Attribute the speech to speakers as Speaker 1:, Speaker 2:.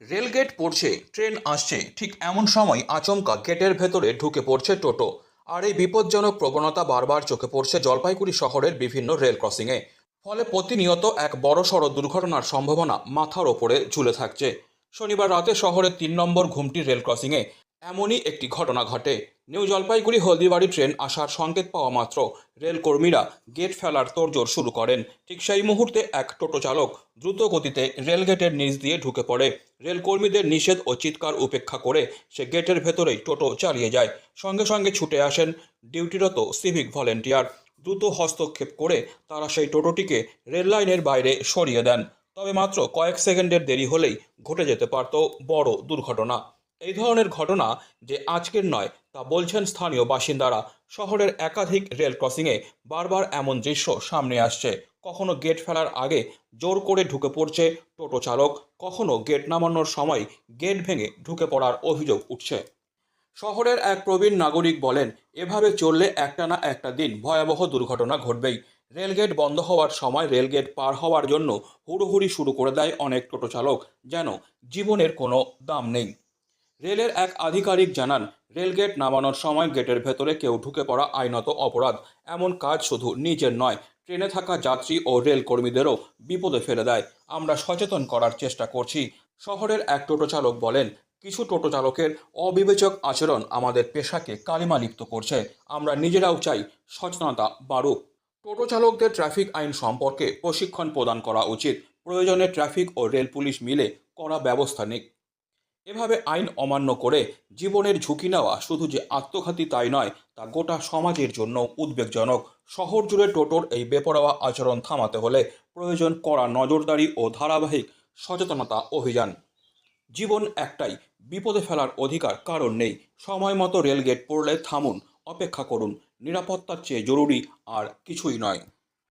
Speaker 1: Rail gate পড়ছে, train আসছে, ঠিক এমন সময় আচমকা গেটের ভেতরে ঢুকে পড়ছে টোটো। আর এই বিপজ্জনক প্রবণতা বারবার চোখে পড়ছে জলপাইগুড়ি শহরের বিভিন্ন রেল ক্রসিংয়ে। ফলে প্রতিনিয়ত এক বড়সড় দুর্ঘটনার সম্ভাবনা মাথার ওপরে ঝুলে থাকছে। শনিবার রাতে শহরের তিন নম্বর ঘুমটি রেল ক্রসিংয়ে। এমনই একটি ঘটনা ঘটে। নিউ জলপাইগুড়ি হলদিবাড়ি ট্রেন আসার সংকেত পাওয়া মাত্র রেলকর্মীরা গেট ফেলার তোড়জোড় শুরু করেন। ঠিক সেই মুহূর্তে এক টোটো চালক দ্রুত গতিতে রেল গেটের নিচ দিয়ে ঢুকে পড়ে। রেলকর্মীদের নিষেধ ও চিৎকার উপেক্ষা করে সে গেটের ভেতরেই টোটো চালিয়ে যায়। সঙ্গে সঙ্গে ছুটে আসেন ডিউটিরত সিভিক ভলেন্টিয়ার। দ্রুত হস্তক্ষেপ করে তারা সেই টোটোটিকে রেল লাইনের বাইরে সরিয়ে দেন। তবে মাত্র কয়েক সেকেন্ডের দেরি হলেই ঘটে যেতে পারত বড় দুর্ঘটনা। এই ধরনের ঘটনা যে আজকের নয়, তা বলছেন স্থানীয় বাসিন্দারা। শহরের একাধিক রেল ক্রসিংয়ে বারবার এমন দৃশ্য সামনে আসছে। কখনো গেট ফেলার আগে জোর করে ঢুকে পড়ছে টোটো চালক, কখনো গেট নামানোর সময় গেট ভেঙে ঢুকে পড়ার অভিযোগ উঠছে। শহরের এক প্রবীণ নাগরিক বলেন, এভাবে চললে একটা না একটা দিন ভয়াবহ দুর্ঘটনা ঘটবেই। রেলগেট বন্ধ হওয়ার সময় রেলগেট পার হওয়ার জন্য হুড়োহুড়ি শুরু করে দেয় অনেক টোটো চালক, যেন জীবনের কোনো দাম নেই। রেলের এক আধিকারিক জানান রেলগেট নামানোর সময় গেটের ভেতরে কেউ ঢুকে পড়া আইনত অপরাধ। এমন কাজ শুধু নিজের নয়, ট্রেনে থাকা যাত্রী ও রেল কর্মীদেরও বিপদে ফেলে দেয়। আমরা সচেতন করার চেষ্টা করছি। শহরের এক টোটো চালক বলেন, কিছু টোটো চালকের অবিবেচক আচরণ আমাদের পেশাকে কালিমালিপ্ত করছে। আমরা নিজেরাও চাই সচেতনতা বাড়ুক। টোটো চালকদের ট্রাফিক আইন সম্পর্কে প্রশিক্ষণ প্রদান করা উচিত। প্রয়োজনে ট্রাফিক ও রেল পুলিশ মিলে করা ব্যবস্থা নিক। এভাবে আইন অমান্য করে জীবনের ঝুঁকি নেওয়া শুধু যে আত্মঘাতী তাই নয়, তা গোটা সমাজের জন্য উদ্বেগজনক। শহর জুড়ে টোটোর এই বেপরোয়া আচরণ থামাতে হলে প্রয়োজন করা নজরদারি ও ধারাবাহিক সচেতনতা অভিযান। জীবন একটাই, বিপদে ফেলার অধিকার কারণ নেই। সময় মতো রেলগেট পড়লে থামুন, অপেক্ষা করুন, নিরাপত্তার চেয়ে জরুরি আর কিছুই নয়।